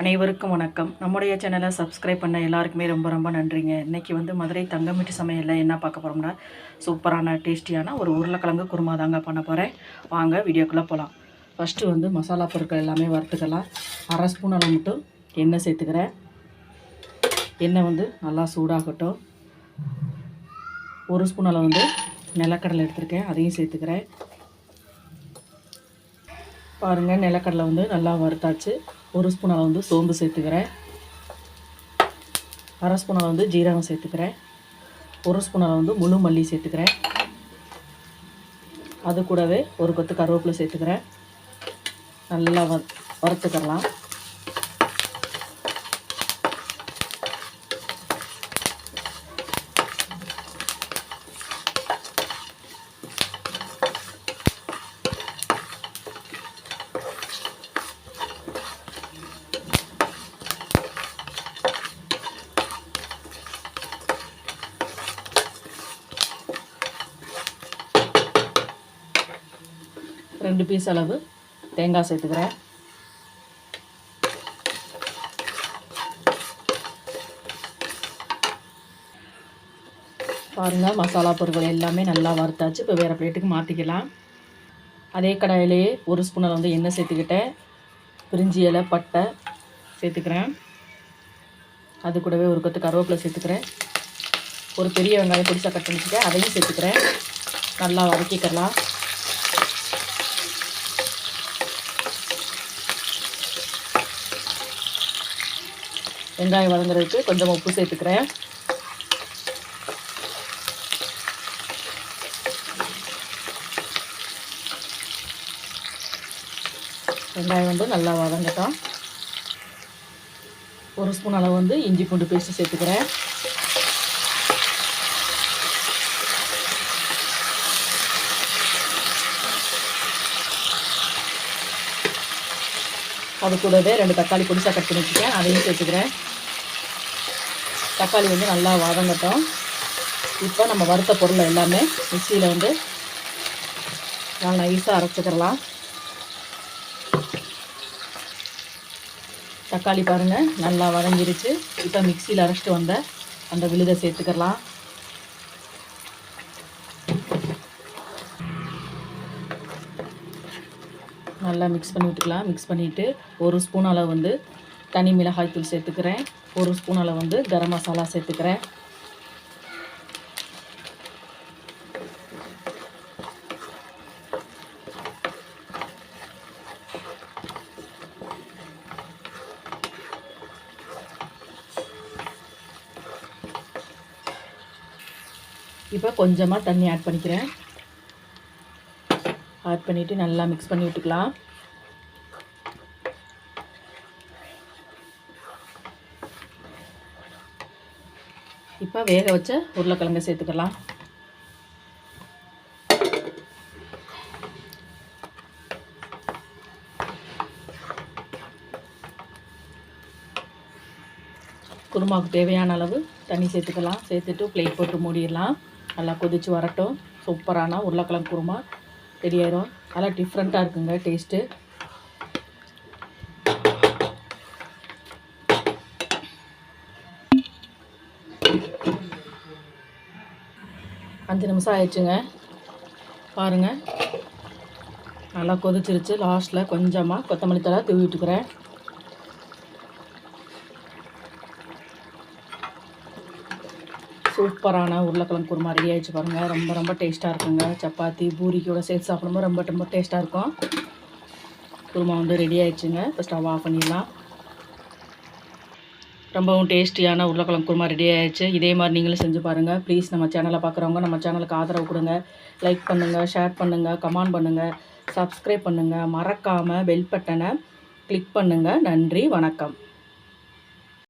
அனைவருக்கும் வணக்கம். நம்முடைய சேனலை சப்ஸ்கிரைப் பண்ண எல்லாருக்குமே ரொம்ப ரொம்ப நன்றிங்க. இன்றைக்கி வந்து மதுரை தங்கமிட்டு சமையலில் என்ன பார்க்க போகிறோம்னா சூப்பரான டேஸ்டியான ஒரு உருளைக்கிழங்கு குருமா தாங்க பண்ண போகிறேன் வாங்க வீடியோக்குள்ளே போகலாம் ஃபஸ்ட்டு வந்து மசாலா பொருட்கள் எல்லாமே வறுத்துக்கலாம். அரை ஸ்பூன் அளவு மட்டும் எண்ணெய் சேர்த்துக்கிறேன். எண்ணெய் வந்து நல்லா சூடாகட்டும். ஒரு ஸ்பூன் அளவு வந்து நிலக்கடலை எடுத்திருக்கேன். அதையும் சேர்த்துக்கிறேன். பாருங்கள் நிலக்கடலை வந்து நல்லா வறுத்தாச்சு. ஒரு ஸ்பூன் அளவு வந்து சோம்பு சேர்த்துக்கிறேன். அரை ஸ்பூன் அளவு வந்து ஜீரகம் சேர்த்துக்கிறேன். ஒரு ஸ்பூன் அளவு வந்து முழு மல்லி சேர்த்துக்கிறேன். அது கூடவே ஒரு கொத்து கருவேப்பிலை சேர்த்துக்கிறேன். நல்லா வ வறுத்துக்கலாம். ரெண்டு பீஸ் அளவு தேங்காய் சேர்த்துக்கிறேன். பாருங்கள் மசாலா பொருட்கள் எல்லாமே நல்லா வறுத்தாச்சு. இப்போ வேறு பிளேட்டுக்கு மாற்றிக்கலாம் அதே கடாயிலேயே ஒரு ஸ்பூன் வந்து எண்ணெய் சேர்த்துக்கிட்டேன். பிரிஞ்சி இலை பட்டை சேர்த்துக்கிறேன். அது கூடவே ஒரு கொத்து கருவேப்பிலை சேர்த்துக்கிறேன். ஒரு பெரிய வெங்காயம் பிடிச்சா கட் பண்ணிக்கிட்டேன். அதையும் சேர்த்துக்கிறேன். நல்லா வதக்கிக்கலாம். வெங்காயம் வதங்குறதுக்கு கொஞ்சம் உப்பு சேர்த்துக்கிறேன். வெங்காயம் வந்து நல்லா வதங்கட்டும். ஒரு ஸ்பூன் அளவு வந்து இஞ்சி பூண்டு பேஸ்ட்டு சேர்த்துக்கிறேன். அது கூடவே ரெண்டு தக்காளி பொடிசாக கட் பண்ணி வச்சுக்கேன் அதையும் சேர்த்துக்கிறேன் தக்காளி வந்து நல்லா வதங்கட்டும். இப்போ நம்ம வறுத்த பொருளை எல்லாமே மிக்சியில் வந்து நல்லா நைஸாக அரைச்சிக்கிறலாம். தக்காளி பாருங்கள் நல்லா வதங்கிருச்சு. இப்போ மிக்சியில் அரைச்சிட்டு வந்த அந்த விழுதை சேர்த்துக்கலாம் நல்லா மிக்ஸ் பண்ணி விட்டுக்கலாம். மிக்ஸ் பண்ணிவிட்டு ஒரு ஸ்பூன் அளவு வந்து தனி மிளகாய் தூள் சேர்த்துக்கிறேன். ஒரு ஸ்பூன் அளவு வந்து கரம் மசாலா சேர்த்துக்கிறேன். இப்போ கொஞ்சமாக தண்ணி ஆட் பண்ணிக்கிறேன். ஆட் பண்ணிவிட்டு நல்லா மிக்ஸ் பண்ணி விட்டுக்கலாம். இப்போ வேக வச்ச உருளைக்கிழங்க சேர்த்துக்கலாம். குருமாவுக்கு தேவையான அளவு தண்ணி சேர்த்துக்கலாம். சேர்த்துட்டு பிளேட் போட்டு மூடிடலாம். நல்லா கொதித்து வரட்டும். சூப்பரான உருளைக்கிழங்கு குருமா. ரெடி ஆயிரும் நல்லா டிஃப்ரெண்ட்டாக இருக்குங்க டேஸ்ட்டு அஞ்சு நிமிஷம் ஆயிடுச்சுங்க. பாருங்கள் நல்லா கொதிச்சிருச்சு. லாஸ்ட்டில் கொஞ்சமாக கொத்தமல்லி தழை தூவிட்டுக்கிறேன் சூப்பரான உருளைக்கிழங்கு குருமா ரெடி ஆகிடுச்சு பாருங்கள் ரொம்ப ரொம்ப டேஸ்ட்டாக இருக்குங்க. சப்பாத்தி பூரிக்கோட சேர்த்து சாப்பிடும்போது ரொம்ப ரொம்ப டேஸ்ட்டாக இருக்கும். குருமா வந்து ரெடி ஆகிடுச்சுங்க இப்போ ஸ்டவ் ஆஃப் பண்ணிடலாம். ரொம்பவும் டேஸ்டியான உருளைக்கிழங்கு குருமா ரெடி ஆகிடுச்சு இதே மாதிரி நீங்களும் செஞ்சு பாருங்கள் ப்ளீஸ் நம்ம சேனலை பார்க்குறவங்க நம்ம சேனலுக்கு ஆதரவு கொடுங்க. லைக் பண்ணுங்கள் ஷேர் பண்ணுங்கள் கமெண்ட் பண்ணுங்கள் சப்ஸ்கிரைப் பண்ணுங்கள் மறக்காமல் பெல் பட்டனை கிளிக் பண்ணுங்கள் நன்றி வணக்கம்.